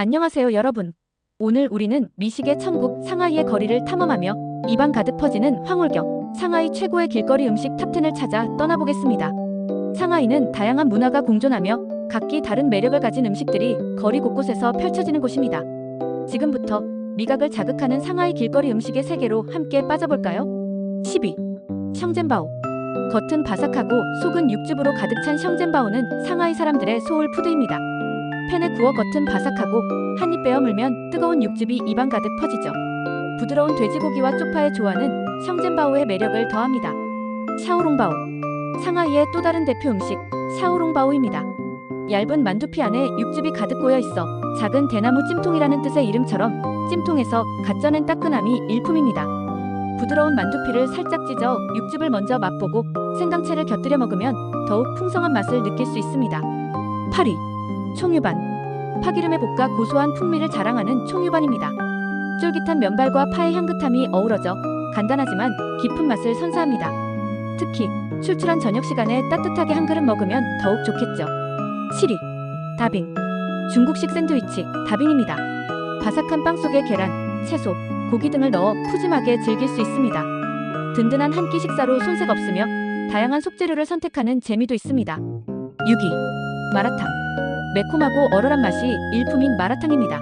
안녕하세요 여러분. 오늘 우리는 미식의 천국 상하이의 거리를 탐험하며 입안 가득 퍼지는 황홀경 상하이 최고의 길거리 음식 탑10을 찾아 떠나보겠습니다. 상하이는 다양한 문화가 공존하며 각기 다른 매력을 가진 음식들이 거리 곳곳에서 펼쳐지는 곳입니다. 지금부터 미각을 자극하는 상하이 길거리 음식의 세계로 함께 빠져볼까요? 10위 샹젠바오 겉은 바삭하고 속은 육즙으로 가득 찬 샹젠바오는 상하이 사람들의 소울 푸드입니다. 팬에 구워 겉은 바삭하고 한 입 베어 물면 뜨거운 육즙이 입안 가득 퍼지죠. 부드러운 돼지고기와 쪽파의 조화는 샹젠바오의 매력을 더합니다. 샤오롱바오 상하이의 또 다른 대표 음식 샤오롱바오입니다. 얇은 만두피 안에 육즙이 가득 고여 있어 작은 대나무 찜통이라는 뜻의 이름처럼 찜통에서 갓 쪄낸 따끈함이 일품입니다. 부드러운 만두피를 살짝 찢어 육즙을 먼저 맛보고 생강채를 곁들여 먹으면 더욱 풍성한 맛을 느낄 수 있습니다. 8위 총유반 파기름에 볶아 고소한 풍미를 자랑하는 총유반입니다. 쫄깃한 면발과 파의 향긋함이 어우러져 간단하지만 깊은 맛을 선사합니다. 특히 출출한 저녁 시간에 따뜻하게 한 그릇 먹으면 더욱 좋겠죠. 7위 다빙 중국식 샌드위치 다빙입니다. 바삭한 빵 속에 계란, 채소, 고기 등을 넣어 푸짐하게 즐길 수 있습니다. 든든한 한 끼 식사로 손색 없으며 다양한 속재료를 선택하는 재미도 있습니다. 6위 마라탕 매콤하고 얼얼한 맛이 일품인 마라탕입니다.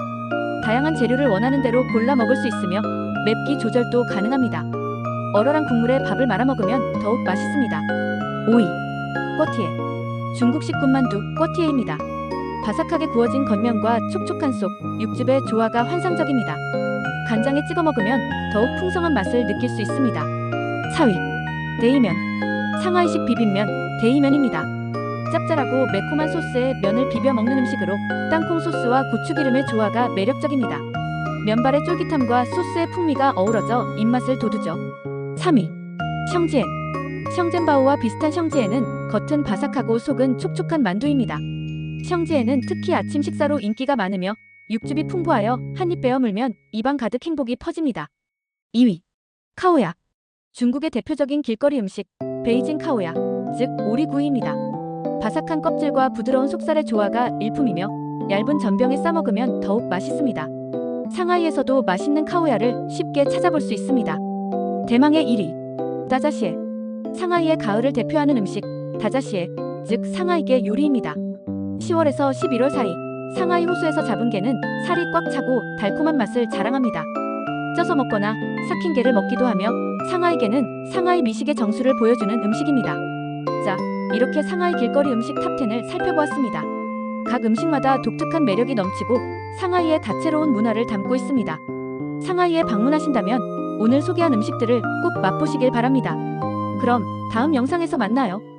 다양한 재료를 원하는 대로 골라 먹을 수 있으며 맵기 조절도 가능합니다. 얼얼한 국물에 밥을 말아 먹으면 더욱 맛있습니다. 5위 꿔티에 중국식 군만두 꿔티에입니다. 바삭하게 구워진 겉면과 촉촉한 속, 육즙의 조화가 환상적입니다. 간장에 찍어 먹으면 더욱 풍성한 맛을 느낄 수 있습니다. 4위 데이면 상하이식 비빔면 데이면입니다. 짭짤하고 매콤한 소스에 면을 비벼 먹는 음식으로 땅콩 소스와 고추기름의 조화가 매력적입니다. 면발의 쫄깃함과 소스의 풍미가 어우러져 입맛을 돋우죠. 3위 샹지엔 샹젠바오와 비슷한 샹지엔은 겉은 바삭하고 속은 촉촉한 만두입니다. 샹지엔은 특히 아침 식사로 인기가 많으며 육즙이 풍부하여 한입 베어 물면 입안 가득 행복이 퍼집니다. 2위 카오야 중국의 대표적인 길거리 음식 베이징 카오야 즉 오리구이입니다. 바삭한 껍질과 부드러운 속살의 조화가 일품이며 얇은 전병에 싸 먹으면 더욱 맛있습니다. 상하이에서도 맛있는 카오야를 쉽게 찾아볼 수 있습니다. 대망의 1위 다자시에 상하이의 가을을 대표하는 음식 다자시에 즉 상하이게 요리입니다. 10월에서 11월 사이 상하이 호수에서 잡은 게는 살이 꽉 차고 달콤한 맛을 자랑합니다. 쪄서 먹거나 삭힌 게를 먹기도 하며 상하이 게는 상하이 미식의 정수를 보여주는 음식입니다. 자, 이렇게 상하이 길거리 음식 탑10을 살펴보았습니다. 각 음식마다 독특한 매력이 넘치고 상하이의 다채로운 문화를 담고 있습니다. 상하이에 방문하신다면 오늘 소개한 음식들을 꼭 맛보시길 바랍니다. 그럼 다음 영상에서 만나요.